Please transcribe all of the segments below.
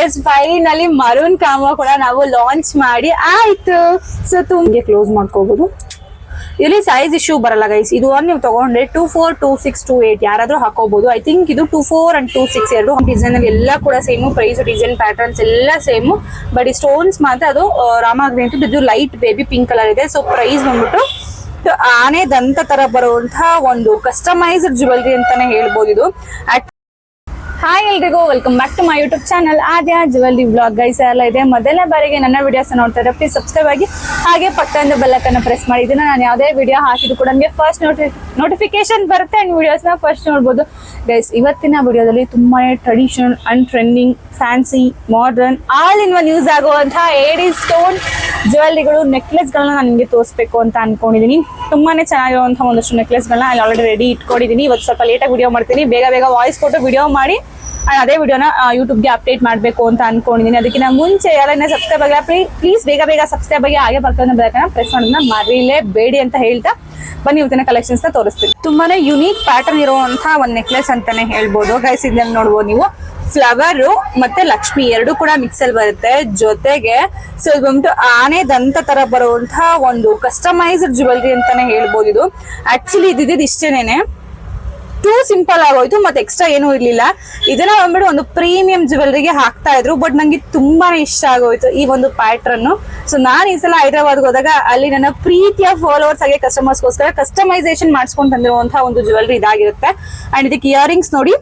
S finally maroon ಕಾಮೋ ಕೂಡ ನಾವು launch ಮಾಡಿ ಆಯ್ತು. ಸೊ ತುಂಬ ಕ್ಲೋಸ್ ಮಾಡ್ಕೋಬಹುದು ಇಲ್ಲಿ ಸೈಜ್ ಇಶ್ಯೂ ಬರಲ್ಲ ಗೈಸ್ ಇದು ಒಂದು ನೀವು ತಗೊಂಡ್ರೆ two four two six two eight ಯಾರಾದ್ರೂ ಹಾಕೋಬಹುದು ಐ ಥಿಂಕ್ ಇದು two four and two six ಎರಡು ಡಿಸೈನ್ ಅಲ್ಲಿ ಎಲ್ಲ ಕೂಡ ಸೇಮು ಪ್ರೈಸ್ ಡಿಸೈನ್ ಪ್ಯಾಟರ್ನ್ಸ್ ಎಲ್ಲ ಸೇಮು ಬಟ್ ಈ ಸ್ಟೋನ್ಸ್ ಮಾತ್ರ ಅದು ಆ, ರಾಮ ಗ್ರೀನ್ ಇದು ಲೈಟ್ ಬೇಬಿ ಪಿಂಕ್ ಕಲರ್ ಇದೆ. ಸೊ ಪ್ರೈಸ್ ಬಂದ್ಬಿಟ್ಟು ಆನೆ ದಂತ ತರ ಬರುವಂತಹ ಒಂದು ಕಸ್ಟಮೈಸ್ಡ್ ಜ್ಯುವೆಲ್ರಿ ಅಂತಾನೆ ಹೇಳ್ಬೋದು ಇದು. ಹಾಯ್ ಎಲ್ರಿಗೂ welcome back to my YouTube channel Aadya jewellery blog guys ಎಲ್ಲ ಇದೆ. ಮೊದಲನೇ ಬಾರಿಗೆ ನನ್ನ ವಿಡಿಯೋಸ್ ನೋಡ್ತಾರೆ ಪ್ಲೀಸ್ ಸಬ್ಸ್ಕ್ರೈಬ್ ಆಗಿ, ಹಾಗೆ ಪಕ್ಕದಿಂದ ಬೆಲ್ಲಕ್ಕನ್ನು ಪ್ರೆಸ್ ಮಾಡಿದ್ದೀನಿ ನಾನು ಯಾವುದೇ ವಿಡಿಯೋ ಹಾಕಿದ್ರು ಕೂಡ ನಿಮಗೆ ಫಸ್ಟ್ ನೋಟಿ ನೋಟಿಫಿಕೇಶನ್ ಬರುತ್ತೆ. ಆ್ಯಂಡ್ ವಿಡಿಯೋಸ್ನ ಫಸ್ಟ್ ನೋಡ್ಬೋದು. ಗೈಸ್ ಇವತ್ತಿನ ವಿಡಿಯೋದಲ್ಲಿ ತುಂಬಾ traditional and trending fancy modern all in one use ಆಗುವಂತಹ ಏಡಿ ಸ್ಟೋನ್ ಜ್ಯುವೆಲ್ರಿಗಳು ನೆಕ್ಲೆಸ್ಗಳನ್ನ ನಾನು ನಿಮಗೆ ತೋರಿಸ್ಬೇಕು ಅಂತ ಅನ್ಕೊಂಡಿದ್ದೀನಿ ತುಂಬಾ ಚೆನ್ನಾಗಿರುವಂಥ ಒಂದಷ್ಟು ನೆಕ್ಲೆಸ್ಗಳನ್ನ ಅಲ್ಲಿ ಆಲ್ರೆಡಿ ರೆಡಿ ಇಟ್ಕೊಂಡಿದ್ದೀನಿ ಇವತ್ತು ಸ್ವಲ್ಪ ಲೇಟಾಗಿ ವಿಡಿಯೋ ಮಾಡ್ತೀನಿ. ಬೇಗ ಬೇಗ ವಾಯ್ಸ್ ಕೊಟ್ಟು ವಿಡಿಯೋ ಮಾಡಿ. ಅದೇ ವಿಡಿಯೋನ ಯೂಟ್ಯೂಬ್ಗೆ ಅಪ್ಡೇಟ್ ಮಾಡಬೇಕು ಅಂತ ಅನ್ಕೊಂಡಿದ್ದೀನಿ ಅದಕ್ಕಿಂತ ಮುಂಚೆ ಯಾರನ್ನ ಸಬ್ಸ್ಕ್ರೈಬ್ ಆಗಿಲ್ಲ ಪ್ಲೀಸ್ ಬೇಗ ಬೇಗ ಸಬ್ಸ್ಕ್ರೈಬ್ ಆಗಿ ಹಾಗೆ ಬರ್ತದೆ ಬೇಕನ್ನ ಪ್ರೆಸ್ ಮಾಡೋದನ್ನ ಮರೀಲೇ ಬೇಡಿ ಅಂತ ಹೇಳ್ತಾ ಬನ್ನಿ ಇವತ್ತಿನ ಕಲೆಕ್ಷನ್ಸ್ ತೋರಿಸ್ತೀನಿ. ತುಂಬಾನೇ ಯುನೀಕ್ ಪ್ಯಾಟರ್ನ್ ಇರುವಂತಹ ಒಂದು ನೆಕ್ಲೆಸ್ ಅಂತಾನೆ ಹೇಳ್ಬೋದು. ಗೈಸ್ ಇದನ್ನ ನೋಡ್ಬೋದು ನೀವು. ಫ್ಲವರು ಮತ್ತೆ ಲಕ್ಷ್ಮಿ ಎರಡು ಕೂಡ ಮಿಕ್ಸ್ ಅಲ್ಲಿ ಬರುತ್ತೆ. ಜೊತೆಗೆ ಸೊ ಇದು ಬಂದ್ಬಿಟ್ಟು ಆನೆ, ದಂತ ತರ ಬರುವಂತಹ ಒಂದು ಕಸ್ಟಮೈಸ್ಡ್ ಜ್ಯುವೆಲ್ರಿ ಅಂತಾನೆ ಹೇಳ್ಬೋದು ಇದು. ಆಕ್ಚುಲಿ ಇದ್ದಿದ್ದು ಇಷ್ಟೇನೆ ಟೂ ಸಿಂಪಲ್ ಆಗೋಯ್ತು, ಮತ್ತೆ ಎಕ್ಸ್ಟ್ರಾ ಏನೂ ಇರ್ಲಿಲ್ಲ. ಇದನ್ನ ಬಂದ್ಬಿಟ್ಟು ಒಂದು ಪ್ರೀಮಿಯಂ ಜ್ಯುವೆಲ್ರಿಗೆ ಹಾಕ್ತಾ ಇದ್ರು ಬಟ್ ನಂಗೆ ತುಂಬಾನೇ ಇಷ್ಟ ಆಗೋಯ್ತು ಈ ಒಂದು ಪ್ಯಾಟ್ರನ್ ಸೊ ನಾನು ಈ ಸಲ ಹೈದರಾಬಾದ್ಗೆ ಹೋದಾಗ ಅಲ್ಲಿ ನನ್ನ ಪ್ರೀತಿಯ ಫಾಲೋವರ್ಸ್ ಆಗಿ ಕಸ್ಟಮರ್ಸ್ಗೋಸ್ಕರ ಕಸ್ಟಮೈಸೇಷನ್ ಮಾಡಿಸ್ಕೊಂಡು ತಂದಿರುವಂತಹ ಒಂದು ಜ್ಯುವೆಲ್ರಿ ಇದಾಗಿರುತ್ತೆ. ಅಂಡ್ ಇದಕ್ಕೆ ಇಯರಿಂಗ್ಸ್ ನೋಡಿ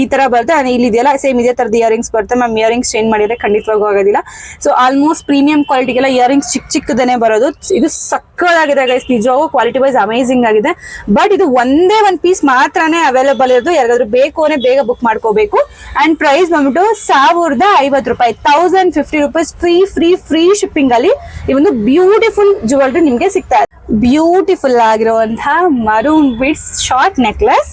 ಈ ತರ ಬರುತ್ತೆ. ಇಲ್ಲಿ ಇದೆಯಲ್ಲ ಸೇಮ್ ಇದೇ ತರದ ಇಯರಿಂಗ್ಸ್ ಬರುತ್ತೆ. ಮ್ಯಾಮ್ ಇಯರಿಂಗ್ಸ್ ಚೇಂಜ್ ಮಾಡಿದ್ರೆ ಖಂಡಿತವಾಗೂ ಆಗೋದಿಲ್ಲ. ಸೊ ಆಲ್ಮೋಸ್ಟ್ ಪ್ರೀಮಿಯಂ ಕ್ವಾಲಿಟಿಗೆಲ್ಲ ಇಯರಿಂಗ್ಸ್ ಚಿಕ್ಕ ಚಿಕ್ಕದೇ ಬರೋದು. ಇದು ಸಕ್ಕದಾಗಿದೆ ಗೈಸ್ ನಿಜವಾಗೂ ಕ್ವಾಲಿಟಿ ವೈಸ್ ಅಮೇಸಿಂಗ್ ಆಗಿದೆ. ಬಟ್ ಇದು ಒಂದೇ ಒಂದ್ ಪೀಸ್ ಮಾತ್ರನೇ ಅವೈಲೇಬಲ್ ಇರೋದು. ಯಾರಿಗಾದ್ರೂ ಬೇಕು ಅಂದ್ರೆ ಬೇಗ ಬುಕ್ ಮಾಡ್ಕೋಬೇಕು. ಅಂಡ್ ಪ್ರೈಸ್ ಬಂದ್ಬಿಟ್ಟು ಸಾವಿರದ ಐವತ್ತು ರೂಪಾಯಿ thousand fifty rupees free free free shipping ಅಲ್ಲಿ ಈ ಒಂದು ಬ್ಯೂಟಿಫುಲ್ ಜುವೆಲ್ರಿ ನಿಮ್ಗೆ ಸಿಗ್ತಾ ಇದೆ. ಬ್ಯೂಟಿಫುಲ್ ಆಗಿರುವಂತಹ maroon beads short necklace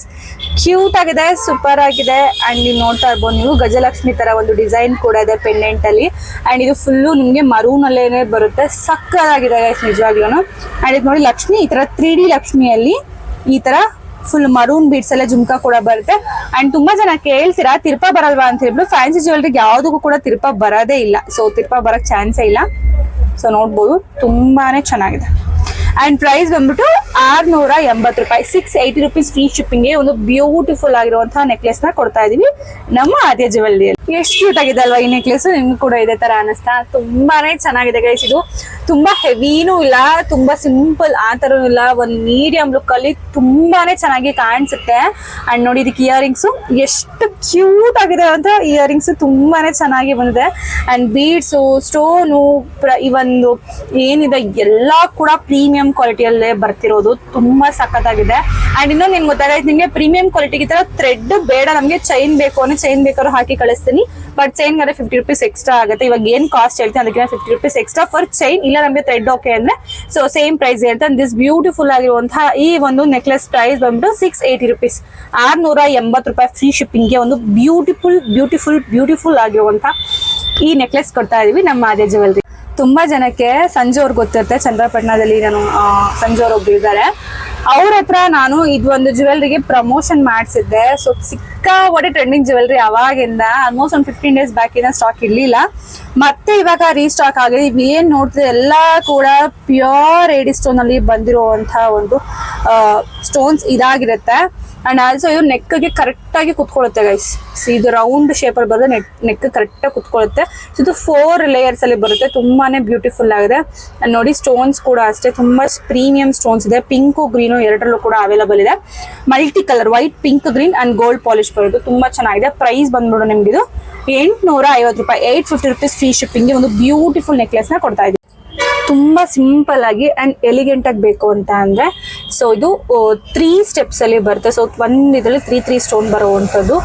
cute ಆಗಿದೆ ಸೂಪರ್ ಆಗಿದೆ. ಅಂಡ್ ನೀವು ನೋಡ್ತಾ ಇರ್ಬೋದು, ನೀವು ಗಜಲಕ್ಷ್ಮಿ ತರ ಒಂದು ಡಿಸೈನ್ ಕೂಡ ಇದೆ ಪೆಂಡೆಂಟ್ ಅಲ್ಲಿ. ಅಂಡ್ ಇದು ಫುಲ್ಲು ನಿಮ್ಗೆ ಮರೂನ್ ಅಲ್ಲೇನೆ ಬರುತ್ತೆ. ಸಕ್ಕದಾಗಿದೆ ನಿಜವಾಗ್ಲೂ ಅಂಡ್ ಇದು ನೋಡಿ ಲಕ್ಷ್ಮಿ, ಈ ತರ ತ್ರೀ ಡಿ ಲಕ್ಷ್ಮಿಯಲ್ಲಿ ಈ ತರ ಫುಲ್ ಮರೂನ್ ಬೀಟ್ಸ್ ಎಲ್ಲ ಜುಮ್ಕಾ ಕೂಡ ಬರುತ್ತೆ. ಅಂಡ್ ತುಂಬಾ ಜನ ಕೇಳ್ತೀರಾ, ತಿರ್ಪ ಬರಲ್ವಾ ಅಂತ ಹೇಳ್ಬಿಟ್ಟು ಫ್ಯಾನ್ಸಿ ಜ್ಯುವೆಲ್ರಿಗೆ ಯಾವ್ದಕ್ಕೂ ಕೂಡ ತಿರ್ಪ ಬರೋದೇ ಇಲ್ಲ. ಸೊ ತಿರ್ಪ ಬರಕ್ ಚಾನ್ಸೇ ಇಲ್ಲ. ಸೊ ನೋಡ್ಬೋದು, ತುಂಬಾನೇ ಚೆನ್ನಾಗಿದೆ. ಅಂಡ್ ಪ್ರೈಸ್ ಬಂದ್ಬಿಟ್ಟು ಆರ್ನೂರ ಎಂಬತ್ತು ರೂಪಾಯಿ. ಸಿಕ್ಸ್ ಏಯ್ಟಿ ರುಪೀಸ್ ಫ್ರೀ ಶಿಪ್ಪಿಂಗ್ಗೆ ಒಂದು ಬ್ಯೂಟಿಫುಲ್ ಆಗಿರುವಂತಹ ನೆಕ್ಲೆಸ್ನ ಕೊಡ್ತಾ ಇದೀವಿ ನಮ್ಮ ಆದ್ಯ ಜ್ಯುವೆಲ್ರಿಯಲ್ಲಿ ಎಷ್ಟು ಕ್ಯೂಟ್ ಆಗಿದೆ ಅಲ್ವಾ ಈ ನೆಕ್ಲೆಸ್ ನಿಮ್ಗೆ ಕೂಡ ಇದೆ ತರ ಅನಿಸ್ತಾ ತುಂಬಾನೇ ಚೆನ್ನಾಗಿದೆ ಗೈಸ್ ಇದು ತುಂಬಾ ಹೆವಿನೂ ಇಲ್ಲ, ತುಂಬಾ ಸಿಂಪಲ್ ಆ ತರನೂ ಇಲ್ಲ. ಒಂದ್ ಮೀಡಿಯಂ ಲುಕ್ ಅಲ್ಲಿ ತುಂಬಾನೇ ಚೆನ್ನಾಗಿ ಕಾಣಿಸುತ್ತೆ. ಅಂಡ್ ನೋಡಿ ಇದಕ್ಕೆ ಇಯರಿಂಗ್ಸ್ ಎಷ್ಟು ಕ್ಯೂಟ್ ಆಗಿದೆ ಅಂತ ಇಯರಿಂಗ್ಸ್ ತುಂಬಾನೇ ಚೆನ್ನಾಗಿ ಬಂದಿದೆ. ಅಂಡ್ ಬೀಡ್ಸು ಸ್ಟೋನು ಈ ಒಂದು ಏನಿದೆ ಎಲ್ಲ ಕೂಡ ಪ್ರೀಮಿಯಂ ಕ್ವಾಲಿಟಿಯಲ್ಲೇ ಬರ್ತಿರೋದು. ತುಂಬಾ ಸಖತ್ತಾಗಿದೆ. ಅಂಡ್ ಇನ್ನೊಂದು ನಿಮ್ಗೆ ಗೊತ್ತಾಗೈತೆ ನಿಮಗೆ? ಪ್ರೀಮಿಯಂ ಕ್ವಾಲಿಟಿಗೆ ತರ ಥ್ರೆಡ್ ಬೇಡ, ನಮ್ಗೆ ಚೈನ್ ಬೇಕು ಅಂದ್ರೆ ಚೈನ್ ಬೇಕಾದ್ರೂ ಹಾಕಿ ಕಳಿಸ್ತೀನಿ. ಬಟ್ ಚೈನ್ ಅಂದ್ರೆ ಫಿಫ್ಟಿ ರುಪೀಸ್ ಎಕ್ಸ್ಟ್ರಾ ಆಗುತ್ತೆ. ಇವಾಗ ಏನ್ ಕಾಸ್ಟ್ ಹೇಳ್ತೀನಿ ಅದಕ್ಕೆ fifty rupees extra for chain ಇಲ್ಲ ನಮಗೆ ಥ್ರೆಡ್ ಓಕೆ ಅಂದ್ರೆ ಸೊ ಸೇಮ್ ಪ್ರೈಸ್ ಅಂತ ದಿಸ್ ಬ್ಯೂಟಿಫುಲ್ ಆಗಿರುವಂತಹ ಈ ಒಂದು ನೆಕ್ಲೆಸ್ ಪ್ರೈಸ್ ಬಂದ್ಬಿಟ್ಟು ಸಿಕ್ಸ್ ಏಯ್ಟಿ ರುಪೀಸ್ ಆರ್ನೂರ ಎಂಬತ್ತು ರೂಪಾಯಿ ಫ್ರೀ ಶಿಪ್ಪಿಂಗ್ಗೆ ಒಂದು ಬ್ಯೂಟಿಫುಲ್ ಬ್ಯೂಟಿಫುಲ್ ಬ್ಯೂಟಿಫುಲ್ ಆಗಿರುವಂತಹ ಈ ನೆಕ್ಲೆಸ್ ಕೊಡ್ತಾ ಇದೀವಿ ನಮ್ಮ ಅದೇ ಜ್ಯುವೆಲ್ರಿ ತುಂಬಾ ಜನಕ್ಕೆ ಸಂಜೆ ಅವ್ರಿಗೆ ಗೊತ್ತಿರುತ್ತೆ. ಚಂದ್ರಪಟ್ಟಣದಲ್ಲಿ ನಾನು ಸಂಜೆ ಅವ್ರು ಇದ್ದಾರೆ. ಅವ್ರ ಹತ್ರ ನಾನು ಇದೊಂದು ಜ್ಯುವೆಲ್ರಿಗೆ ಪ್ರಮೋಷನ್ ಮಾಡಿಸಿದ್ದೆ. ಸೊ ಸಿಕ್ಕಾಪಟ್ಟೆ ಟ್ರೆಂಡಿಂಗ್ ಜ್ಯುವೆಲ್ರಿ ಅವಾಗಿಂದ ಆಲ್ಮೋಸ್ಟ್ ಒಂದು ಫಿಫ್ಟೀನ್ ಡೇಸ್ ಬ್ಯಾಕ್ ಇಂದ ಸ್ಟಾಕ್ ಇರ್ಲಿಲ್ಲ. ಮತ್ತೆ ಇವಾಗ ರೀಸ್ಟಾಕ್ ಆಗಿದೆ. ಇವ್ ಏನ್ ನೋಡ್ತಿದ್ರೆ ಎಲ್ಲ ಕೂಡ ಪ್ಯೂರ್ ಏಡಿ ಸ್ಟೋನ್ ಅಲ್ಲಿ ಬಂದಿರುವಂತಹ ಒಂದು ಸ್ಟೋನ್ಸ್ ಇದಾಗಿರುತ್ತೆ. ಅಂಡ್ ಆಲ್ಸೋ ಇದು ನೆಕ್ಗೆ ಕರೆಕ್ಟ್ ಆಗಿ ಕುತ್ಕೊಳ್ಳುತ್ತೆ ಗೈಸ್ ಇದು ರೌಂಡ್ ಶೇಪ್ ಅಲ್ಲಿ ಬರುತ್ತೆ ನೆಕ್ ನೆಕ್ ಕರೆಕ್ಟ್ ಆಗಿ ಇದು ಫೋರ್ ಲೇಯರ್ಸ್ ಅಲ್ಲಿ ಬರುತ್ತೆ. ತುಂಬಾನೇ ಬ್ಯೂಟಿಫುಲ್ ಆಗಿದೆ. ನೋಡಿ ಸ್ಟೋನ್ಸ್ ಕೂಡ ಅಷ್ಟೇ. ತುಂಬಾ ಪ್ರೀಮಿಯಂ ಸ್ಟೋನ್ಸ್ ಇದೆ. ಪಿಂಕು ಗ್ರೀನು ಎರಡರಲ್ಲೂ ಕೂಡ ಅವೈಲಬಲ್ ಇದೆ. Multi colour white pink green and gold polish ಬರೋದು ತುಂಬಾ ಚೆನ್ನಾಗಿದೆ. ಪ್ರೈಸ್ ಬಂದ್ಬಿಡು ನಿಮ್ಗೆ ಇದು ಎಂಟ್ನೂರ ಐವತ್ತು ರೂಪಾಯಿ eight fifty rupees free shipping ಒಂದು ಬ್ಯೂಟಿಫುಲ್ ನೆಕ್ಲೆಸ್ನ ಕೊಡ್ತಾ ಇದ್ದೀವಿ ತುಂಬಾ ಸಿಂಪಲ್ ಆಗಿ ಅಂಡ್ ಎಲಿಗೆಂಟ್ ಆಗಿ ಬೇಕು ಅಂತ ಅಂದ್ರೆ ಸೊ ಇದು ತ್ರೀ ಸ್ಟೆಪ್ಸ್ ಅಲ್ಲಿ ಬರುತ್ತೆ. ಸೊ ಒಂದ್ ಇದರಲ್ಲಿ ತ್ರೀ ತ್ರೀ ಸ್ಟೋನ್ ಬರುವಂತದ್ದು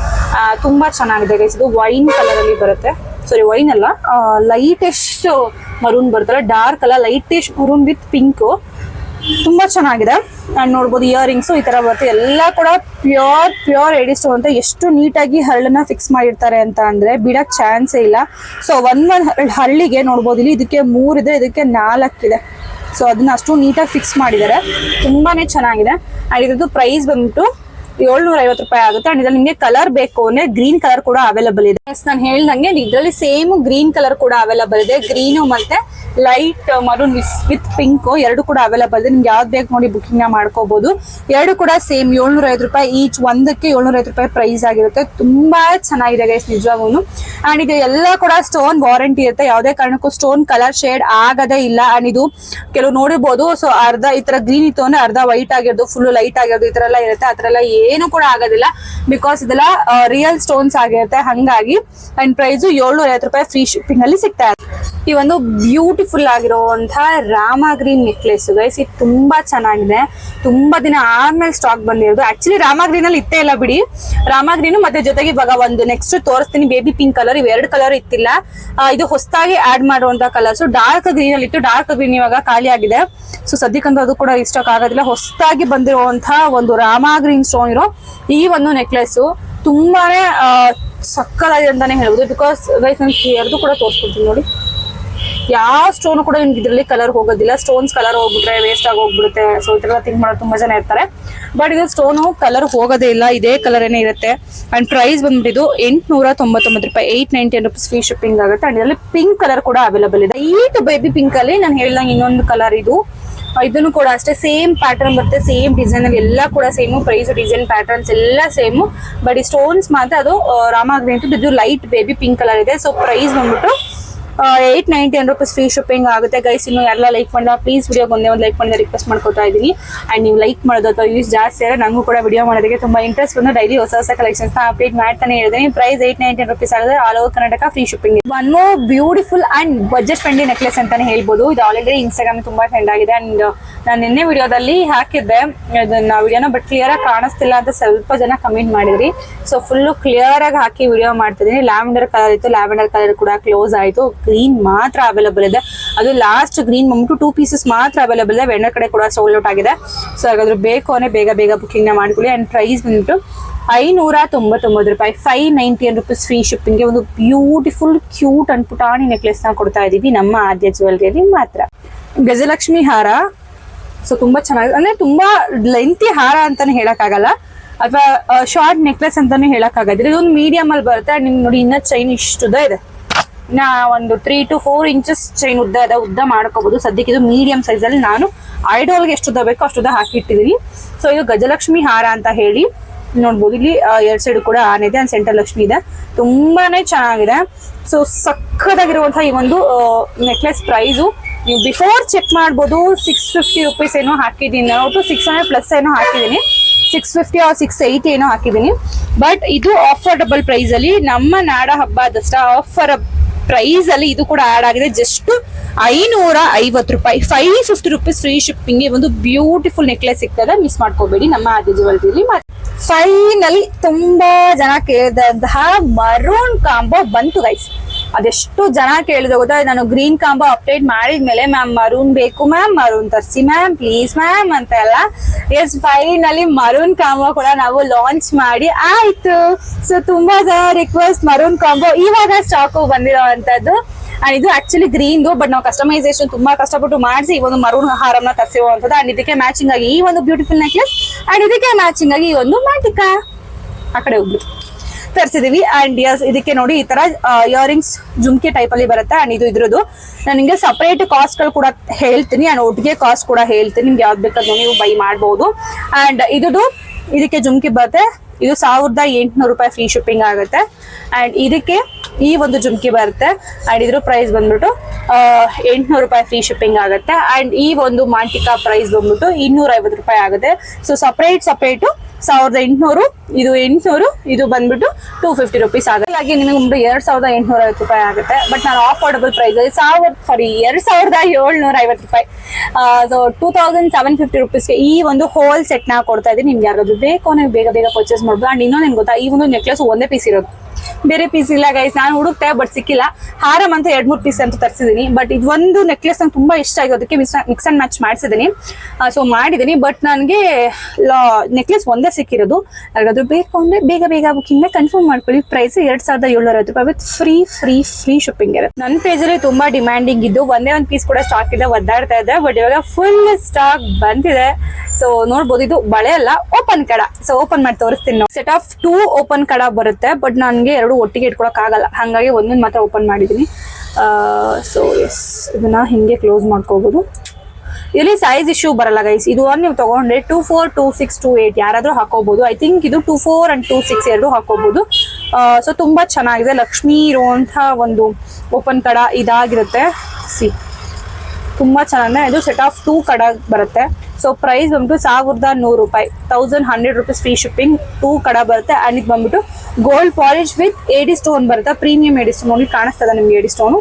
ತುಂಬಾ ಚೆನ್ನಾಗಿದೆ ಗೈಸ್ ಇದು ವೈನ್ ಕಲರ್ ಅಲ್ಲಿ ಬರುತ್ತೆ. ಸಾರಿ ವೈನ್ ಅಲ್ಲ. ಲೈಟೆಸ್ಟ್ ಮರೂನ್ ಬರುತ್ತಲ್ಲ ಡಾರ್ಕ್ ಅಲ್ಲ ಲೈಟೆಸ್ಟ್ ಮರೂನ್ ವಿತ್ ಪಿಂಕ್ ತುಂಬಾ ಚೆನ್ನಾಗಿದೆ. ಅಂಡ್ ನೋಡ್ಬೋದು ಇಯರಿಂಗ್ಸ್ ಈ ತರ ಬರುತ್ತೆ. ಎಲ್ಲ ಕೂಡ ಪ್ಯೂರ್ ಪ್ಯೂರ್ ಎಡಿಸ್ಟೋ ಅಂತ ಎಷ್ಟು ನೀಟಾಗಿ ಹರಳನ್ನ ಫಿಕ್ಸ್ ಮಾಡಿರ್ತಾರೆ ಅಂತ ಅಂದ್ರೆ ಬಿಡಕ್ ಚಾನ್ಸೇ ಇಲ್ಲ. ಸೊ ಒಂದ್ ಒಂದ್ ಹಳ್ಳಿಗೆ ನೋಡ್ಬೋದು ಇಲ್ಲಿ ಇದಕ್ಕೆ ಮೂರಿದೆ ಇದಕ್ಕೆ ನಾಲ್ಕಿದೆ ಸೊ ಅದನ್ನ ಅಷ್ಟು ನೀಟಾಗಿ ಫಿಕ್ಸ್ ಮಾಡಿದ್ದಾರೆ. ತುಂಬಾನೇ ಚೆನ್ನಾಗಿದೆ. ಅಂಡ್ ಇದ್ರದ್ದು ಪ್ರೈಸ್ ಬಂದ್ಬಿಟ್ಟು ಏಳ್ನೂರ ಐವತ್ತು ರೂಪಾಯಿ ಆಗುತ್ತೆ ಅಂಡ್ ಇದ್ರಲ್ಲಿ ನಿಮಗೆ ಕಲರ್ ಬೇಕು ಅಂದ್ರೆ ಗ್ರೀನ್ ಕಲರ್ ಕೂಡ ಅವೈಲಬಲ್ ಇದೆ. ನಾನು ಹೇಳ್ದಂಗೆ ಇದ್ರಲ್ಲಿ ಸೇಮ್ ಗ್ರೀನ್ ಕಲರ್ ಕೂಡ ಅವೈಲಬಲ್ ಇದೆ. ಗ್ರೀನು ಮತ್ತೆ ಲೈಟ್ ಮರೂನ್ ವಿತ್ ಪಿಂಕ್ ಎರಡು ಕೂಡ ಅವೈಲಬಲ್ ಇದೆ. ನಿಮ್ಗೆ ಯಾವ್ದು ಬೇಕು ನೋಡಿ ಬುಕಿಂಗ್ನ ಮಾಡ್ಕೋಬಹುದು ಎರಡು ಕೂಡ ಸೇಮ್ ಏಳ್ನೂರ ರೂಪಾಯಿ ಈಚ್ ಒಂದಕ್ಕೆ ಏಳ್ನೂರ ರೂಪಾಯಿ ಪ್ರೈಸ್ ಆಗಿರುತ್ತೆ. ತುಂಬಾ ಚೆನ್ನಾಗಿದೆ ಗೈಸ್ ನಿಜವಾಗೂ ಅಂಡ್ ಇದು ಎಲ್ಲ ಕೂಡ ಸ್ಟೋನ್ ವಾರಂಟಿ ಇರುತ್ತೆ. ಯಾವುದೇ ಕಾರಣಕ್ಕೂ ಸ್ಟೋನ್ ಕಲರ್ ಶೇಡ್ ಆಗದೇ ಇಲ್ಲ. ಅಂಡ್ ಇದು ಕೆಲವು ನೋಡಿರ್ಬೋದು. ಸೊ ಅರ್ಧ ಈ ತರ ಗ್ರೀನ್ ಇತ್ತು ಅಂದ್ರೆ ಅರ್ಧ ವೈಟ್ ಆಗಿರೋದು ಫುಲ್ ಲೈಟ್ ಆಗಿರೋದು ಈ ತರ ಎಲ್ಲ ಇರುತ್ತೆ. ಆ ತರ ಎಲ್ಲ ಏನು ಕೂಡ ಆಗೋದಿಲ್ಲ. ಬಿಕಾಸ್ ಇದೆಲ್ಲ ರಿಯಲ್ ಸ್ಟೋನ್ಸ್ ಆಗಿರುತ್ತೆ. ಹಂಗಾಗಿ ಅಂಡ್ ಪ್ರೈಸ್ ಏಳ್ನೂರ ಐವತ್ತು ರೂಪಾಯಿ ಫ್ರೀ ಶಿಪ್ಪಿಂಗ್ ಅಲ್ಲಿ ಸಿಗ್ತಾ ಇದೆ. ಈ ಒಂದು ಬ್ಯೂಟಿಫುಲ್ ಆಗಿರುವಂತಹ ರಾಮ ಗ್ರೀನ್ ನೆಕ್ಲೆಸ್ ಗೈಸ್ ಇದು ತುಂಬಾ ಚೆನ್ನಾಗಿದೆ. ತುಂಬಾ ದಿನ ಆದ್ಮೇಲೆ ಸ್ಟಾಕ್ ಬಂದಿರೋದು. ಆಕ್ಚುಲಿ ರಾಮ ಗ್ರೀನ್ ಅಲ್ಲಿ ಇತ್ತೇ ಇಲ್ಲ ಬಿಡಿ. ರಾಮ ಗ್ರೀನ್ ಮತ್ತೆ ಜೊತೆಗೆ ಇವಾಗ ಒಂದು ನೆಕ್ಸ್ಟ್ ತೋರಿಸ್ತೀನಿ. ಬೇಬಿ ಪಿಂಕ್ ಕಲರ್ ಇವ್ ಎರಡು ಕಲರ್ ಇತ್ತಿಲ್ಲ. ಇದು ಹೊಸದಾಗಿ ಆಡ್ ಮಾಡುವಂತ ಕಲರ್ಸ್ ಡಾರ್ಕ್ ಗ್ರೀನ್ ಅಲ್ಲಿ ಇತ್ತು. ಡಾರ್ಕ್ ಗ್ರೀನ್ ಇವಾಗ ಖಾಲಿ ಆಗಿದೆ. ಸೊ ಸದ್ಯಕ್ಕಂತೂ ಅದು ಕೂಡ ಇಷ್ಟಕ್ಕೆ ಆಗೋದಿಲ್ಲ. ಹೊಸದಾಗಿ ಬಂದಿರುವಂತಹ ಒಂದು ರಾಮ ಗ್ರೀನ್ ಸ್ಟೋನ್ ಇರೋ ಈ ಒಂದು ನೆಕ್ಲೆಸ್ ತುಂಬಾನೇ ಸಕ್ಕಲಾಗಿದೆ ಅಂತಾನೆ ಹೇಳ್ಬೋದು. ಬಿಕಾಸ್ ಗೈಸ್ ನಾನು ಕೂಡ ತೋರಿಸ್ಕೊಡ್ತೀನಿ ನೋಡಿ. ಯಾವ ಸ್ಟೋನ್ ಕೂಡ ನಿಮ್ಗೆ ಇದರಲ್ಲಿ ಕಲರ್ ಹೋಗೋದಿಲ್ಲ. ಸ್ಟೋನ್ಸ್ ಕಲರ್ ಹೋಗ್ಬಿಟ್ರೆ ವೇಸ್ಟ್ ಆಗಿ ಹೋಗ್ಬಿಡುತ್ತೆ. ಸೊ ಈ ತರ ಥಿಂಕ್ ಮಾಡೋದು ತುಂಬಾ ಜನ ಇರ್ತಾರೆ. ಬಟ್ ಇದು ಸ್ಟೋನು ಕಲರ್ ಹೋಗೋದೇ ಇಲ್ಲ. ಇದೇ ಕಲರ್ ಏನೇ ಇರುತ್ತೆ. ಅಂಡ್ ಪ್ರೈಸ್ ಬಂದ್ಬಿಟ್ಟು ಎಂಟ್ನೂರ ತೊಂಬತ್ತೊಂಬತ್ತು ರೂಪಾಯಿ. Eight ninety rupees free shipping ಆಗುತ್ತೆ. ಅಂಡ್ ಇದರಲ್ಲಿ ಪಿಂಕ್ ಕಲರ್ ಕೂಡ ಅವೈಲೇಬಲ್ ಇದೆ. ಈಟ್ ಬೇಬಿ ಪಿಂಕ್ ಅಲ್ಲಿ ನಾನು ಹೇಳ್ದಂಗೆ ಇನ್ನೊಂದು ಕಲರ್ ಇದು. ಇದನ್ನು ಕೂಡ ಅಷ್ಟೇ ಸೇಮ್ ಪ್ಯಾಟರ್ನ್ ಬರುತ್ತೆ. ಸೇಮ್ ಡಿಸೈನ್ ಅಲ್ಲಿ ಎಲ್ಲ ಕೂಡ ಸೇಮು ಪ್ರೈಸ್ ಡಿಸೈನ್ ಪ್ಯಾಟರ್ನ್ಸ್ ಎಲ್ಲ ಸೇಮು ಬಟ್ ಈ ಸ್ಟೋನ್ಸ್ ಮಾತ್ರ ಅದು ರಾಮಾಗ್ರಿ ಅಂತ ಇದು ಲೈಟ್ ಬೇಬಿ ಪಿಂಕ್ ಕಲರ್ ಇದೆ. ಸೊ ಪ್ರೈಸ್ ಬಂದ್ಬಿಟ್ಟು eight ninety one rupees free shipping ಆಗುತ್ತೆ. ಗೈಸ್ ಇನ್ನು ಎಲ್ಲ ಲೈಕ್ ಮಾಡಿದ ಪ್ಲೀಸ್ ವಿಡಿಯೋ ಒಂದೇ ಒಂದು ಲೈಕ್ ಮಾಡಿದ ರಿಕ್ವೆಸ್ಟ್ ಮಾಡ್ಕೊತಾ ಇದೀನಿ ಆ್ಯಂಡ್ ನೀವು ಲೈಕ್ ಮಾಡೋದು ಅಥವಾ ಯೂಸ್ ಜಾಸ್ತಿ ಆದರೆ ನನಗೂ ಕೂಡ ವಿಡಿಯೋ ಮಾಡೋದಕ್ಕೆ ತುಂಬಾ ಇಂಟ್ರೆಸ್ಟ್ ಬಂದು ಡೈಲಿ ಹೊಸ ಹೊಸ ಕಲೆಕ್ಷನ್ಸ್ನ ಅಪ್ಡೇಟ್ ಮಾಡ್ತಾನೆ ಇದ್ದೀನಿ ಪ್ರೈಸ್ ಏಟ್ ನೈಂಟಿ ರುಪೀಸ್ ಆದರೆ all over Karnataka free shipping one beautiful and budget friendly necklace ಅಂತಾನೆ ಹೇಳ್ಬೋದು. ಇದು ಆಲ್ರೆಡಿ ಇನ್ಸ್ಟಾಗ್ರಾಮ್ ತುಂಬಾ ಟ್ರೆಂಡ್ ಆಗಿದೆ. ಆ್ಯಂಡ್ ನಾನು ನಿನ್ನೆ ವಿಡಿಯೋದಲ್ಲಿ ಹಾಕಿದ್ದೆ. ಅದನ್ನ ವಿಡಿಯೋನ ಬಟ್ ಕ್ಲಿಯರ್ ಆಗಿ ಕಾಣಿಸ್ತಿಲ್ಲ ಅಂತ ಸ್ವಲ್ಪ ಜನ ಕಮೆಂಟ್ ಮಾಡಿದ್ರಿ. ಸೊ ಫುಲ್ ಕ್ಲಿಯರ್ ಆಗಿ ಹಾಕಿ ವಿಡಿಯೋ ಮಾಡ್ತಿದ್ದೀನಿ. ಲ್ಯಾವೆಂಡರ್ ಕಲರ್ ಇತ್ತು. ಲ್ಯಾವೆಂಡರ್ ಕಲರ್ ಕೂಡ ಕ್ಲೋಸ್ ಆಯ್ತು. ಗ್ರೀನ್ ಮಾತ್ರ ಅವೈಲೇಬಲ್ ಇದೆ. ಅದು ಲಾಸ್ಟ್ ಗ್ರೀನ್ ಬಂದ್ಬಿಟ್ಟು ಟೂ ಪೀಸಸ್ ಮಾತ್ರ ಅವೈಲೇಬಲ್ ಇದೆ. ವೆಂಡರ್ ಕಡೆ ಕೂಡ ಸೋಲ್ಡ್ ಔಟ್ ಆಗಿದೆ. ಸೊ ಹಾಗಾದ್ರೆ ಬೇಕು ಅಂದ್ರೆ ಬೇಗ ಬೇಗ ಬುಕಿಂಗ್ನ ಮಾಡ್ಕೊಳ್ಳಿ. ಅಂಡ್ ಪ್ರೈಸ್ ಬಂದ್ಬಿಟ್ಟು ಐನೂರ ತೊಂಬತ್ತೊಂಬತ್ತು ರೂಪಾಯಿ. ಫೈವ್ ನೈಂಟಿ ರುಪೀಸ್ ಫ್ರೀ ಶಿಪ್ಪಿಂಗ್ಗೆ ಒಂದು ಬ್ಯೂಟಿಫುಲ್ ಕ್ಯೂಟ್ ಅಂಡ್ ಪುಟಾಣಿ ನೆಕ್ಲೆಸ್ನ ಕೊಡ್ತಾ ಇದೀವಿ. ನಮ್ಮ ಆದ್ಯ ಜ್ಯುವೆಲ್ರಿಯಲ್ಲಿ ಮಾತ್ರ. ಗಜಲಕ್ಷ್ಮಿ ಹಾರ. ಸೊ ತುಂಬಾ ಚೆನ್ನಾಗಿದೆ ಅಂದ್ರೆ ತುಂಬಾ ಲೆಂತಿ ಹಾರ ಅಂತಾನೆ ಹೇಳಕ್ಕಾಗಲ್ಲ. ಅಥವಾ ಶಾರ್ಟ್ ನೆಕ್ಲೆಸ್ ಅಂತಾನೆ ಹೇಳಕ್ಕಾಗಲ್ಲ ಇದೊಂದು ಮೀಡಿಯಂ ಅಲ್ಲಿ ಬರುತ್ತೆ. ನಿಮ್ಗೆ ನೋಡಿ, ಇನ್ನ ಚೈನ್ ಇಷ್ಟುದ ಇದೆ. ಒಂದು three to four inches chain ಉದ್ದ ಅದ ಉದ್ದ ಮಾಡ್ಕೋಬಹುದು ಸದ್ಯಕ್ಕೆ ಇದು ಮೀಡಿಯಂ ಸೈಜ್ ಅಲ್ಲಿ ನಾನು ಐಡೋಲ್ಗೆ ಎಷ್ಟು ಉದ್ದ ಬೇಕೋ ಅಷ್ಟು ಉದ್ದ ಹಾಕಿಟ್ಟಿದ್ದೀನಿ ಸೊ ಇದು ಗಜಲಕ್ಷ್ಮಿ ಹಾರ ಅಂತ ಹೇಳಿ ನೋಡ್ಬೋದು. ಇಲ್ಲಿ ಎರಡ್ ಸೈಡ್ ಕೂಡ ಆನೆ ಇದೆ ಸೆಂಟರ್ ಲಕ್ಷ್ಮಿ ಇದೆ. ತುಂಬಾನೇ ಚೆನ್ನಾಗಿದೆ. ಸೊ ಸಕ್ಕದಾಗಿರುವಂತಹ ಈ ಒಂದು ನೆಕ್ಲೆಸ್ ಪ್ರೈಸು ನೀವು ಬಿಫೋರ್ ಚೆಕ್ ಮಾಡ್ಬೋದು ಸಿಕ್ಸ್ ಫಿಫ್ಟಿ ರುಪೀಸ್ ಏನೋ ಹಾಕಿದ್ದೀನಿ. ಒಟ್ಟು ಸಿಕ್ಸ್ ಹಂಡ್ರೆಡ್ ಪ್ಲಸ್ ಏನೋ ಹಾಕಿದ್ದೀನಿ. Six fifty or six eighty ಏನೋ ಹಾಕಿದ್ದೀನಿ. ಬಟ್ ಇದು ಅಫೋರ್ಡಬಲ್ ಪ್ರೈಸಲ್ಲಿ ನಮ್ಮ ನಾಡ ಹಬ್ಬ, ದಸರಾ ಆಫರ್ ಪ್ರೈಸ್ ಅಲ್ಲಿ ಇದು ಕೂಡ ಆಡ್ ಆಗಿದೆ. ಜಸ್ಟ್ ಐನೂರ ಐವತ್ತು ರೂಪಾಯಿ five fifty rupees free shipping ಒಂದು ಬ್ಯೂಟಿಫುಲ್ ನೆಕ್ಲೆಸ್ ಸಿಗ್ತದೆ. ಮಿಸ್ ಮಾಡ್ಕೋಬೇಡಿ. ನಮ್ಮ ಆದಿ ಜುವೆಲ್ರಿಲಿ ಫೈನಲಿ ತುಂಬಾ ಜನ ಕೇಳಿದಂತಹ ಮರೂನ್ ಕಾಂಬೋ ಬಂತು ಗೈಸ್ ಅದೆಷ್ಟು ಜನ ಕೇಳಿದ್ರೆ ಗೊತ್ತಾ? ನಾನು ಗ್ರೀನ್ ಕಾಂಬೋ ಅಪ್ಡೇಟ್ ಮಾಡಿದ್ಮೇಲೆ ಮ್ಯಾಮ್ ಮರೂನ್ ಬೇಕು, ಮ್ಯಾಮ್ ಮರೂನ್ ತರಿಸಿ, ಮ್ಯಾಮ್ ಪ್ಲೀಸ್, ಮ್ಯಾಮ್ ಅಂತ ಎಲ್ಲ. ಎಸ್ ಫೈನಲಿ ಮರೂನ್ ಕಾಂಬೋ ಕೂಡ ನಾವು ಲಾಂಚ್ ಮಾಡಿ ಆಯ್ತು. ಸೊ ತುಂಬಾ ಜನ ರಿಕ್ವೆಸ್ಟ್ ಮರೂನ್ ಕಾಂಬೋ. ಇವಾಗ ಸ್ಟಾಕ್ ಬಂದಿರೋವಂಥದ್ದು ಅಂಡ್ ಇದು ಆಕ್ಚುಲಿ ಗ್ರೀನ್ದು ಬಟ್ ನಾವು ಕಸ್ಟಮೈಸೇಷನ್ ತುಂಬಾ ಕಷ್ಟಪಟ್ಟು ಮಾಡಿಸಿ, ಈ ಒಂದು ಮರೂನ್ ಹಾರನ್ನ ತರಿಸಿರುವಂಥದ್ದು ಅಂಡ್ ಇದಕ್ಕೆ ಮ್ಯಾಚಿಂಗ್ ಆಗಿ ಈ ಒಂದು ಬ್ಯೂಟಿಫುಲ್ ನೆಕ್ಲೆಸ್ ಅಂಡ್ ಇದಕ್ಕೆ ಮ್ಯಾಚಿಂಗ್ ಆಗಿ ಈ ಒಂದು ಮಾಟಿಕ. ಆ ಕಡೆ ಹೋಗ್ಲಿ ತರಿಸಿದೀವಿ. ಅಂಡ್ ಯಸ್ ಇದಕ್ಕೆ ನೋಡಿ ಈ ತರ ಇಯರಿಂಗ್ಸ್ ಜುಮ್ಕಿ ಟೈಪ್ ಅಲ್ಲಿ ಬರುತ್ತೆ. ಅಂಡ್ ಇದು ಇದ್ರದ್ದು. ನಾನು ನಿಮಗೆ ಸಪರೇಟ್ ಕಾಸ್ಟ್ಗಳು ಕೂಡ ಹೇಳ್ತೀನಿ. ಅಂಡ್ ಒಟ್ಟಿಗೆ ಕಾಸ್ಟ್ ಕೂಡ ಹೇಳ್ತೀನಿ. ನಿಮ್ಗೆ ಯಾವ್ದು ಬೇಕಾದ್ರೂ ನೀವು ಬೈ ಮಾಡಬಹುದು ಅಂಡ್ ಇದು ಇದಕ್ಕೆ ಜುಮ್ಕಿ ಬರುತ್ತೆ. ಇದು ಸಾವಿರದ ಎಂಟುನೂರು ರೂಪಾಯಿ ಫ್ರೀ ಶಿಪ್ಪಿಂಗ್ ಆಗುತ್ತೆ. ಅಂಡ್ ಇದಕ್ಕೆ ಈ ಒಂದು ಜುಮ್ಕಿ ಬರುತ್ತೆ. ಅಂಡ್ ಇದ್ರ ಪ್ರೈಸ್ ಬಂದ್ಬಿಟ್ಟು ಎಂಟುನೂರು ರೂಪಾಯಿ ಫ್ರೀ ಶಿಪ್ಪಿಂಗ್ ಆಗುತ್ತೆ. ಅಂಡ್ ಈ ಒಂದು ಮಾಂಟಿಕಾ ಪ್ರೈಸ್ ಬಂದ್ಬಿಟ್ಟು ಇನ್ನೂರ ರೂಪಾಯಿ ಆಗುತ್ತೆ. ಸೊ ಸಪ್ರೇಟ್ ಸಪರೇಟು ಸಾವಿರದ ಎಂಟುನೂರು, ಇದು ಎಂಟುನೂರು, ಇದು ಬಂದ್ಬಿಟ್ಟು ಟೂ ಫಿಫ್ಟಿ ರುಪೀಸ್ ಆಗುತ್ತೆ. ಹಾಗಾಗಿ ನಿಮಗೆ ಎರಡ್ ಸಾವಿರದ ಎಂಟುನೂರ ಐವತ್ತು ರೂಪಾಯಿ ಆಗುತ್ತೆ. ಬಟ್ ನಾನು ಆಫರ್ಡಬಲ್ ಪ್ರೈಸ್ ಸಾವಿರ ಸಾರಿ ಎರಡ್ ಸಾವಿರದ ಏಳ್ನೂರ ಐವತ್ತು ರೂಪಾಯಿ. So two thousand seven fifty ರುಪೀಸ್ಗೆ ಈ ಒಂದು ಹೋಲ್ ಸೆಟ್ನ ಕೊಡ್ತಾ ಇದ್ದೀನಿ. ನಿಮ್ಗೆ ಯಾರಾದ್ರೂ ಬೇಕು ನೀವು ಬೇಗ ಬೇಗ ಪರ್ಚೇಸ್ ಮಾಡ್ಬೋದು. ಅಂಡ್ ಇನ್ನೊಂದು ಏನ್ ಗೊತ್ತಾ, ಈ ಒಂದು ನೆಕ್ಲೆಸ್ ಒಂದೇ ಪೀಸ್ ಇರೋದು. ಬೇರೆ ಪೀಸ್ ಇಲ್ಲ ಗೈಸ್ ನಾನು ಹುಡುಕ್ತಾ ಬಟ್ ಸಿಕ್ಕಿಲ್ಲ. ಹಾರಂ ಅಂತ ಎರಡ್ ಮೂರು ಪೀಸ್ ಅಂತ ತರಿಸಿದೀನಿ ಬಟ್ ಇದು ಒಂದು ನೆಕ್ಲೆಸ್ ನಂಗೆ ತುಂಬಾ ಇಷ್ಟ ಆಗೋದಕ್ಕೆ ಅದಕ್ಕೆ ಮಿಕ್ಸ್ ಅಂಡ್ ಮ್ಯಾಚ್ ಮಾಡಿಸಿದೀನಿ ಸೊ ಮಾಡಿದೀನಿ ಬಟ್ ನನಗೆ ನೆಕ್ಲೆಸ್ ಒಂದೇ ಸಿಕ್ಕಿರೋದು. ಯಾರಿಗಾದ್ರೂ ಬೇಕು ಅಂದ್ರೆ ಬೇಗ ಬೇಗ ಬುಕ್ಕಿಂಗ್ ಕನ್ಫರ್ಮ್ ಮಾಡ್ಕೊಳ್ಳಿ. ಪ್ರೈಸ್ ಎರಡ್ ಸಾವಿರದ ಏಳ್ನೂರ ಐವತ್ತು ರೂಪಾಯಿ with free free free shopping ಇರುತ್ತೆ. ನನ್ನ ಪೇಜಲ್ಲಿ ತುಂಬಾ ಡಿಮ್ಯಾಂಡಿಂಗ್ ಇದ್ದು ಒಂದೇ ಒಂದು ಪೀಸ್ ಕೂಡ ಸ್ಟಾಕ್ ಇದೆ, ಒದ್ದಾಡ್ತಾ ಇದೆ ಬಟ್ ಇವಾಗ ಫುಲ್ ಸ್ಟಾಕ್ ಬಂದಿದೆ. ಸೊ ನೋಡ್ಬೋದು, ಇದು ಬಳೆ ಅಲ್ಲ ಓಪನ್ ಕಡ. ಸೊ ಓಪನ್ ಮಾಡಿ ತೋರಿಸ್ತೀನಿ. ನಾವು ಸೆಟ್ ಆಫ್ ಟೂ ಓಪನ್ ಕಡ ಬರುತ್ತೆ ಬಟ್ ನನಗೆ ಎರಡು ಒಟ್ಟಿಗೆ ಇಟ್ಕೊಳಕ್ ಆಗಲ್ಲ. ಹಾಗಾಗಿ ಒಂದೊಂದು ಮಾತ್ರ ಓಪನ್ ಮಾಡಿದ್ದೀನಿ ಸೊ ಎಸ್ ಇದನ್ನ ಹಿಂಗೆ ಕ್ಲೋಸ್ ಮಾಡ್ಕೋಬಹುದು ಇಲ್ಲಿ ಸೈಜ್ ಇಶ್ಯೂ ಬರಲ್ಲ ಗೈಸ್ ಇದು ಒಂದು ನೀವು ತಗೊಂಡ್ರೆ two four two six two eight ಯಾರಾದ್ರೂ ಹಾಕೋಬಹುದು ಐ ಥಿಂಕ್ ಇದು two four and two six ಎರಡು ಹಾಕೋಬಹುದು ಸೊ ತುಂಬಾ ಚೆನ್ನಾಗಿದೆ. ಲಕ್ಷ್ಮಿ ಇರುವಂಥ ಒಂದು ಓಪನ್ ಕಡ ಇದಾಗಿರುತ್ತೆ. ಸಿ ತುಂಬಾ ಚೆನ್ನಾಗಿದೆ. ಇದು ಸೆಟ್ ಆಫ್ ಟೂ ಕಡ ಬರುತ್ತೆ. ಸೊ ಪ್ರೈಸ್ ಬಂದ್ಬಿಟ್ಟು ಸಾವಿರದ ನೂರು ರೂಪಾಯಿ. Thousand hundred rupees free shipping two ಕಡ ಬರುತ್ತೆ. ಆ್ಯಂಡ್ ಇದು ಬಂದ್ಬಿಟ್ಟು gold polish with AD stone ಬರುತ್ತೆ. ಪ್ರೀಮಿಯಂ ಏಡಿ ಸ್ಟೋನ್ ನೋಡಿ ಕಾಣಿಸ್ತದೆ ನಿಮ್ಗೆ AD stone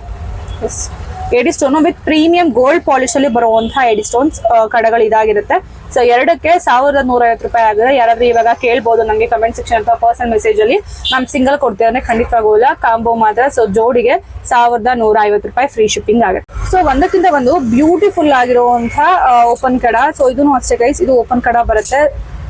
AD stone with premium gold polish ಅಲ್ಲಿ ಬರುವಂತಹ ಏಡಿ ಸ್ಟೋನ್ಸ್ ಕಡಗಳು ಇದಾಗಿರುತ್ತೆ. ಸೊ ಎರಡಕ್ಕೆ ಸಾವಿರದ ನೂರ ಐವತ್ತು ರೂಪಾಯಿ ಆಗಿದೆ. ಯಾರಾದ್ರೂ ಇವಾಗ ಕೇಳ್ಬೋದು ನನಗೆ ಕಮೆಂಟ್ ಸೆಕ್ಷನ್ ಅಥವಾ ಪರ್ಸನಲ್ ಮೆಸೇಜ್ ಅಲ್ಲಿ, ನಾನು ಸಿಂಗಲ್ ಕೊಡ್ತೇವೆ ಅಂದ್ರೆ ಖಂಡಿತವಾಗಲ್ಲ ಕಾಂಬೋ ಮಾತ್ರ. ಸೊ ಜೋಡಿಗೆ ಸಾವಿರದ ನೂರ ಐವತ್ತು ರೂಪಾಯಿ ಫ್ರೀ ಶಿಪ್ಪಿಂಗ್ ಆಗುತ್ತೆ. ಸೊ ಒಂದಕ್ಕಿಂತ ಒಂದು ಬ್ಯೂಟಿಫುಲ್ ಆಗಿರುವಂತಹ ಓಪನ್ ಕಡ. ಸೊ ಇದನ್ನು ಅಷ್ಟೇ ಗೈಸ್ ಇದು ಓಪನ್ ಕಡ ಬರುತ್ತೆ.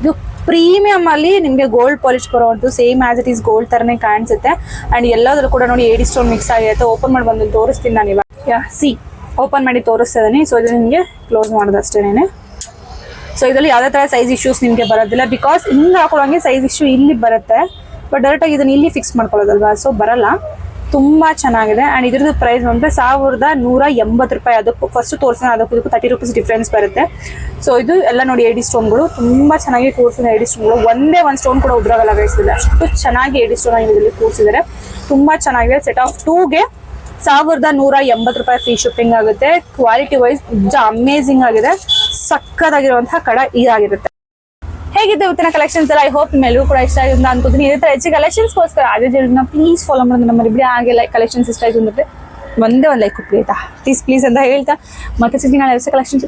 ಇದು ಪ್ರೀಮಿಯಂ ಅಲ್ಲಿ ನಿಮಗೆ ಗೋಲ್ಡ್ ಪಾಲಿಶ್ ಬರುವಂತ same as it is gold ತರನೇ ಕಾಣಿಸುತ್ತೆ. ಅಂಡ್ ಎಲ್ಲಾದ್ರೂ ಕೂಡ ನೋಡಿ ಏಡಿ ಸ್ಟೋನ್ ಮಿಕ್ಸ್ ಆಗಿರುತ್ತೆ. ಓಪನ್ ಮಾಡಿ ಬಂದು ತೋರಿಸ್ತೀನಿ ನಾನು ಇವಾಗ. ಸಿ ಓಪನ್ ಮಾಡಿ ತೋರಿಸ್ತಾ ಇದೀನಿ. ಸೊ ಇದು ನಿಮಗೆ ಕ್ಲೋಸ್ ಮಾಡೋದಷ್ಟೇನೆ. ಸೊ ಇದರಲ್ಲಿ ಯಾವುದೇ ಥರ ಸೈಜ್ ಇಶ್ಯೂಸ್ ನಿಮಗೆ ಬರೋದಿಲ್ಲ. ಬಿಕಾಸ್ ಹಿಂಗೆ ಹಾಕೊಳ್ಳೋಂಗೆ ಸೈಜ್ ಇಶ್ಯೂ ಇಲ್ಲಿ ಬರುತ್ತೆ. ಬಟ್ ಡೈರೆಕ್ಟಾಗಿ ಇದನ್ನು ಇಲ್ಲಿ ಫಿಕ್ಸ್ ಮಾಡ್ಕೊಳ್ಳೋದಲ್ವಾ? ಸೊ ಬರಲ್ಲ. ತುಂಬ ಚೆನ್ನಾಗಿದೆ. ಆ್ಯಂಡ್ ಇದ್ರದ್ದು ಪ್ರೈಸ್ ಬಂದರೆ ಸಾವಿರದ ನೂರ ಎಂಬತ್ತು ರೂಪಾಯಿ. ಅದಕ್ಕೂ ಫಸ್ಟ್ ತೋರಿಸೋಣ ಅದಕ್ಕೂ ಇದಕ್ಕೂ ತರ್ಟಿ ರುಪೀಸ್ ಡಿಫ್ರೆನ್ಸ್ ಬರುತ್ತೆ. ಸೊ ಇದು ಎಲ್ಲ ನೋಡಿ ಏಡಿ ಸ್ಟೋನ್ಗಳು ತುಂಬ ಚೆನ್ನಾಗಿ ಕೂರಿಸಿದ ಏಡಿ ಸ್ಟೋನ್ಗಳು ಒಂದೇ ಒಂದು ಸ್ಟೋನ್ ಕೂಡ ಉದ್ರಾಗಲ್ಲ ಗೈಸಿಲ್ಲ ಅಷ್ಟು ಚೆನ್ನಾಗಿ ಏಡಿ ಸ್ಟೋನ್ ಇದರಲ್ಲಿ ಕೂರಿಸಿದ್ದಾರೆ ತುಂಬ ಚೆನ್ನಾಗಿದೆ. ಸೆಟ್ ಆಫ್ ಟೂಗೆ ಸಾವಿರದ ನೂರ ಎಂಬತ್ತು ರೂಪಾಯಿ ಫ್ರೀ ಶಿಪ್ಪಿಂಗ್ ಆಗುತ್ತೆ. ಕ್ವಾಲಿಟಿ ವೈಸ್ ಅಮೇಸಿಂಗ್ ಆಗಿದೆ. ಸಕ್ಕತ್ತಾಗಿರುವಂತಹ ಕಡ ಇದಾಗಿರುತ್ತೆ. ಹೇಗಿದೆ ಇವತ್ತಿನ ಕಲೆಕ್ಷನ್ಸ್ ಎಲ್ಲ? ಐ ಹೋಪ್ ನಿಮ್ಮೆಲ್ಲರೂ ಕೂಡ ಇಷ್ಟ ಆಗಿದೆ ಅಂತ ಅನ್ಕೋತೀನಿ. ಇದೇ ತರ ಹೆಚ್ಚು ಕಲೆಕ್ಷನ್ಸ್ಗೋಸ್ಕರ ಅದೇ ಜನ ಪ್ಲೀಸ್ ಫಾಲೋ ಮಾಡೋದು ನಮ್ಮ ಇಬ್ಬರೇ ಹಾಗೆ ಲೈಕ್ ಕಲೆಕ್ಷನ್ಸ್ ಇಷ್ಟ ಆಯ್ತು ಅಂದ್ರೆ ಒಂದೇ ಒಂದು ಲೈಕ್ ಕೊಟ್ಬಿಡಿ ಆಯ್ತಾ? ಪ್ಲೀಸ್ ಪ್ಲೀಸ್ ಅಂತ ಹೇಳ್ತಾ. ಮತ್ತೆ ಸಿಗ್ತೀನಿ ನಾಳೆ ಹೊಸ ಕಲೆಕ್ಷನ್ಸ್